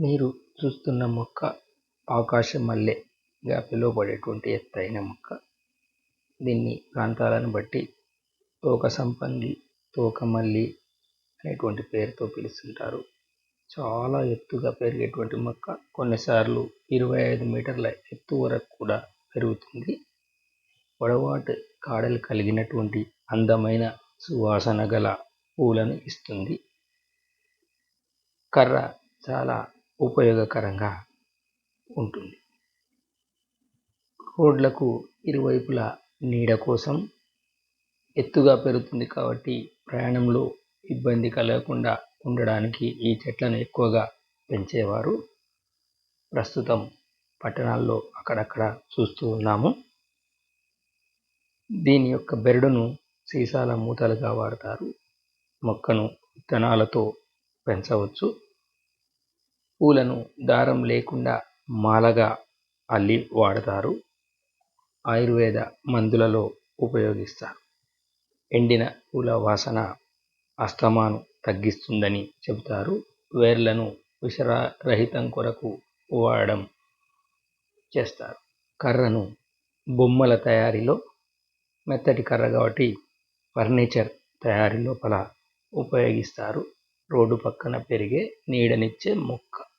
మీరు చూస్తున్న మొక్క ఆకాశ మల్లెగా పిలువబడేటువంటి ఎత్తైన మొక్క. దీన్ని ప్రాంతాలను బట్టి తోక సంపంగి తోకమల్లి అనేటువంటి పేరుతో పిలుస్తుంటారు. చాలా ఎత్తుగా పెరిగేటువంటి మొక్క కొన్నిసార్లు ఇరవై ఐదు మీటర్ల ఎత్తు వరకు కూడా పెరుగుతుంది. పొడవాటి కాడలు కలిగినటువంటి అందమైన సువాసన గల పూలను ఇస్తుంది. కర్ర చాలా ఉపయోగకరంగా ఉంటుంది. రోడ్లకు ఇరువైపులా నీడ కోసం ఎత్తుగా పెరుగుతుంది కాబట్టి ప్రయాణంలో ఇబ్బంది కలగకుండా ఉండడానికి ఈ చెట్లను ఎక్కువగా పెంచేవారు. ప్రస్తుతం పట్టణాల్లో అక్కడక్కడ చూస్తూ ఉన్నాము. దీని యొక్క బెరడును సీసాల మూతలుగా వాడతారు. మొక్కను విత్తనాలతో పెంచవచ్చు. పూలను దారం లేకుండా మాలగా అల్లి వాడతారు. ఆయుర్వేద మందులలో ఉపయోగిస్తారు. ఎండిన పూల వాసన అస్తమాను తగ్గిస్తుందని చెబుతారు. వేర్లను విషరహితం కొరకు వాడడం చేస్తారు. కర్రను బొమ్మల తయారీలో మెత్తటి కర్ర కాబట్టి ఫర్నిచర్ తయారీ లోపల ఉపయోగిస్తారు. రోడ్డు పక్కన పెరిగే నీడనిచ్చే మొక్క.